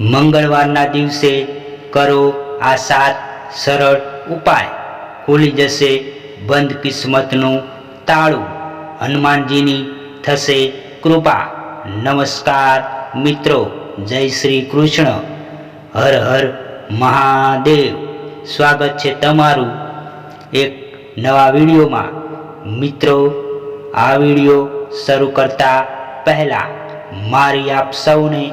મંગળવારના દિવસે કરો આ સાત સરળ ઉપાય. ખુલી જશે બંધ કિસ્મતનું તાળું. હનુમાનજીની થશે કૃપા. નમસ્કાર મિત્રો, જય શ્રી કૃષ્ણ. હર હર મહાદેવ. સ્વાગત છે તમારું એક નવા વિડીયોમાં. મિત્રો, આ વીડિયો શરૂ કરતા પહેલાં મારી આપ સૌને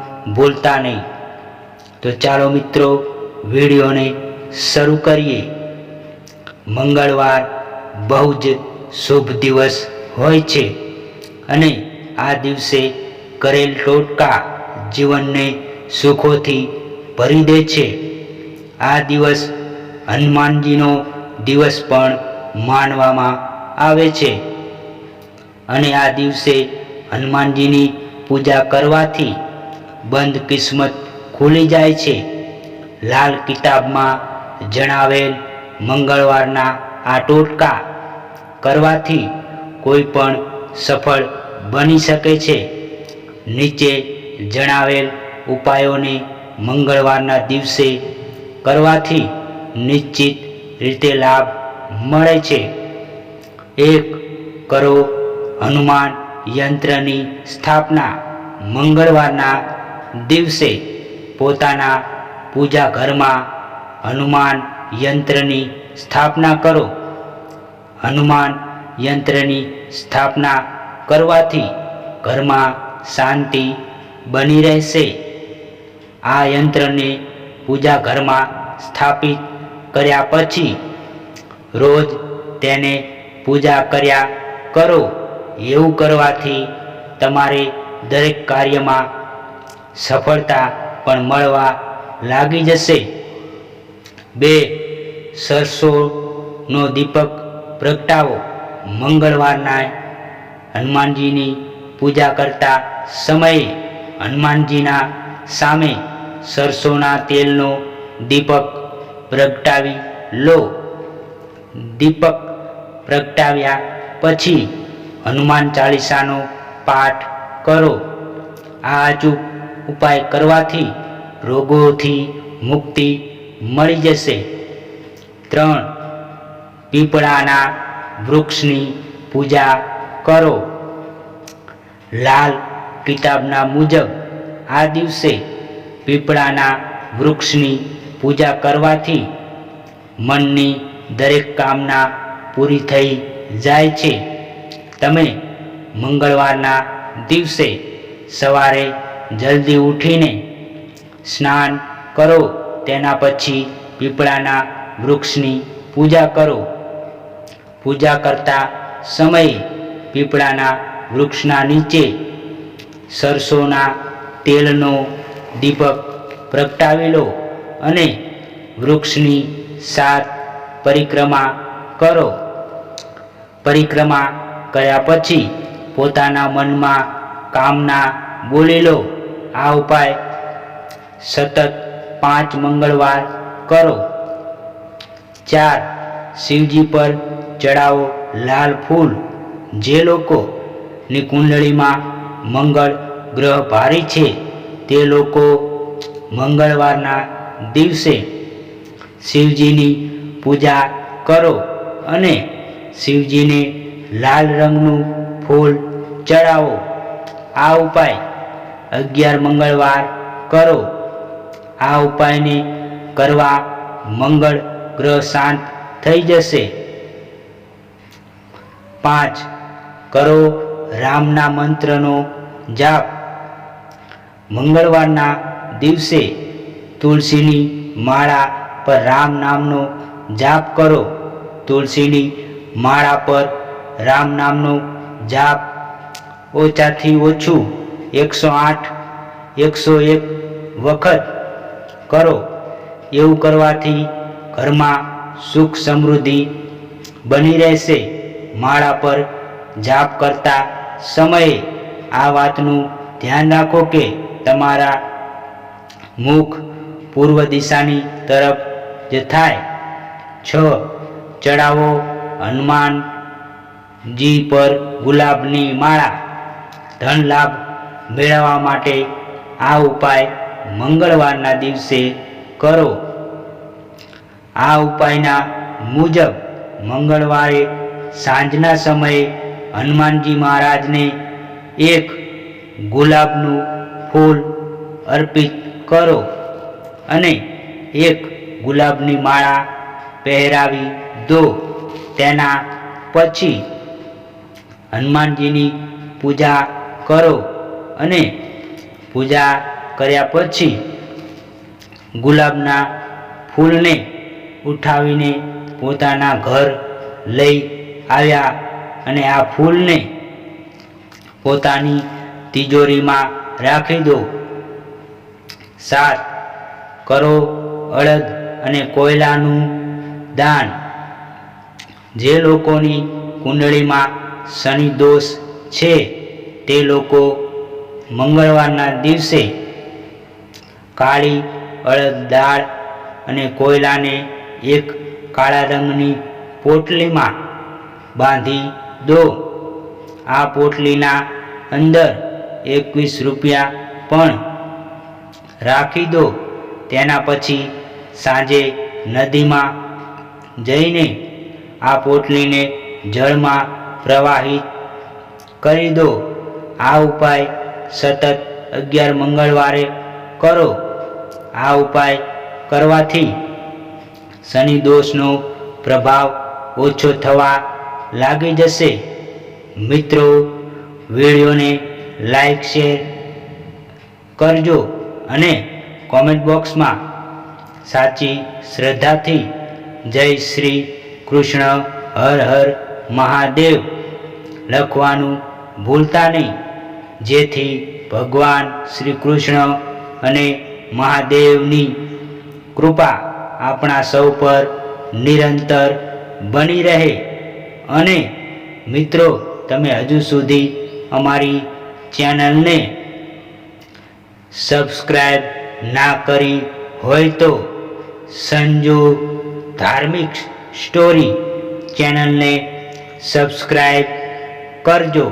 ભૂલતા નહીં. તો ચાલો મિત્રો, વિડીયોને શરૂ કરીએ. મંગળવાર બહુ જ શુભ દિવસ હોય છે અને આ દિવસે કરેલ ટોટકા જીવનને સુખોથી ભરી દે છે. આ દિવસ હનુમાનજીનો દિવસ પણ માનવામાં આવે છે. અને આ દિવસે હનુમાનજીની પૂજા કરવાથી બંધ કિસ્મત ખુલી જાય છે. લાલ કિતાબમાં જણાવેલ મંગળવારના આ ટોટકા કરવાથી કોઈ પણ સફળ બની શકે છે. નીચે જણાવેલ ઉપાયોને મંગળવારના દિવસે કરવાથી નિશ્ચિત રીતે લાભ મળે છે. એક કરો હનુમાન યંત્રની સ્થાપના મંગળવારના દિવસે પોતાના પૂજા ઘરમાં હનુમાન યંત્રની સ્થાપના કરો. હનુમાન યંત્રની સ્થાપના કરવાથી ઘરમાં શાંતિ બની રહેશે. આ યંત્રને પૂજા ઘરમાં સ્થાપિત કર્યા પછી રોજ તેને પૂજા કર્યા કરો. એવું કરવાથી તમારે દરેક કાર્યમાં સફળતા પણ મળવા લાગી જશે. બે, સરસોનો દીપક પ્રગટાવો. મંગળવારના હનુમાનજીની પૂજા કરતા સમયે હનુમાનજીના સામે સરસોના તેલનો દીપક પ્રગટાવી લો. દીપક પ્રગટાવ્યા પછી હનુમાન ચાલીસાનો પાઠ કરો. આ અચૂક ઉપાય કરવાથી રોગોથી મુક્તિ મળી જશે. ત્રણ, પીપળાના વૃક્ષની પૂજા કરો. લાલ કિતાબના મુજબ આ દિવસે પીપળાના વૃક્ષની પૂજા કરવાથી મનની દરેક કામના પૂરી થઈ જાય છે. તમે મંગળવારના દિવસે સવારે જલ્દી ઉઠીને સ્નાન કરો. તેના પછી પીપળાના વૃક્ષની પૂજા કરો. પૂજા કરતા સમયે પીપળાના વૃક્ષના નીચે સરસોના તેલનો દીપક પ્રગટાવી લો અને વૃક્ષની સાત પરિક્રમા કરો. પરિક્રમા કર્યા પછી પોતાના મનમાં કામના બોલી લો. આ ઉપાય સતત પાંચ મંગળવાર કરો. ચાર, શિવજી પર ચડાવો લાલ ફૂલ. જે લોકોની કુંડળીમાં મંગળ ગ્રહ ભારી છે, તે લોકો મંગળવારના દિવસે શિવજીની પૂજા કરો અને શિવજીને લાલ રંગનું ફૂલ ચડાવો. આ ઉપાય અગિયાર મંગળવાર કરો. આ ઉપાયને કરવા મંગળ ગ્રહ શાંત થઈ જશે. પાંચ, કરો રામના મંત્રનો જાપ. મંગળવારના દિવસે તુલસીની માળા પર રામ નામનો જાપ કરો. તુલસીની માળા પર રામ નામનો જાપ ઓછાથી ઓછું એકસો આઠ, એકસો એક વખત કરો. એવું કરવાથી ઘરમાં સુખ સમૃદ્ધિ બની રહેશે. માળા પર જાપ કરતા સમયે આ વાતનું ધ્યાન રાખો કે તમારા મુખ પૂર્વ દિશાની તરફ જે થાય, છ ચડાવો હનુમાનજી પર ગુલાબની માળા. ધન લાભ મેળવવા માટે આ ઉપાય મંગળવારના દિવસે કરો. આ ઉપાયના મુજબ મંગળવારે સાંજના સમયે હનુમાનજી મહારાજને એક ગુલાબનું ફૂલ અર્પિત કરો અને એક ગુલાબની માળા પહેરાવી દો. તેના પછી હનુમાનજીની પૂજા કરો. અને પૂજા કર્યા પછી ગુલાબના ફૂલને ઉઠાવીને પોતાના ઘર લઈ આવ્યા અને આ ફૂલને પોતાની તિજોરીમાં રાખી દો. સાત કરો અડદ અને કોયલાનું દાન. જે લોકોની કુંડળીમાં શનિ દોષ છે, તે લોકો મંગળવારના દિવસે કાળી અડદ દાળ અને કોયલાને એક કાળા રંગની પોટલીમાં બાંધી દો. આ પોટલીના અંદર એકવીસ રૂપિયા પણ રાખી દો. તેના પછી સાંજે નદીમાં જઈને આ પોટલીને જળમાં પ્રવાહિત કરી દો. આ ઉપાય સતત અગિયાર મંગળવારે કરો. આ ઉપાય કરવાથી શનિ દોષનો પ્રભાવ ઓછો થવા લાગી જશે. મિત્રો, વિડીયોને લાઈક, શેર કરજો અને કોમેન્ટ બોક્સમાં સાચી શ્રદ્ધાથી જય શ્રી કૃષ્ણ, હર હર મહાદેવ લખવાનું ભૂલતા નહીં. જેથી ભગવાન શ્રી કૃષ્ણ અને મહાદેવની કૃપા આપણા સૌ પર નિરંતર બની રહે. અને મિત્રો, તમે હજુ સુધી અમારી ચેનલને સબસ્ક્રાઈબ ના કરી હોય તો સંજુ ધાર્મિક સ્ટોરી ચેનલને સબસ્ક્રાઈબ કરજો.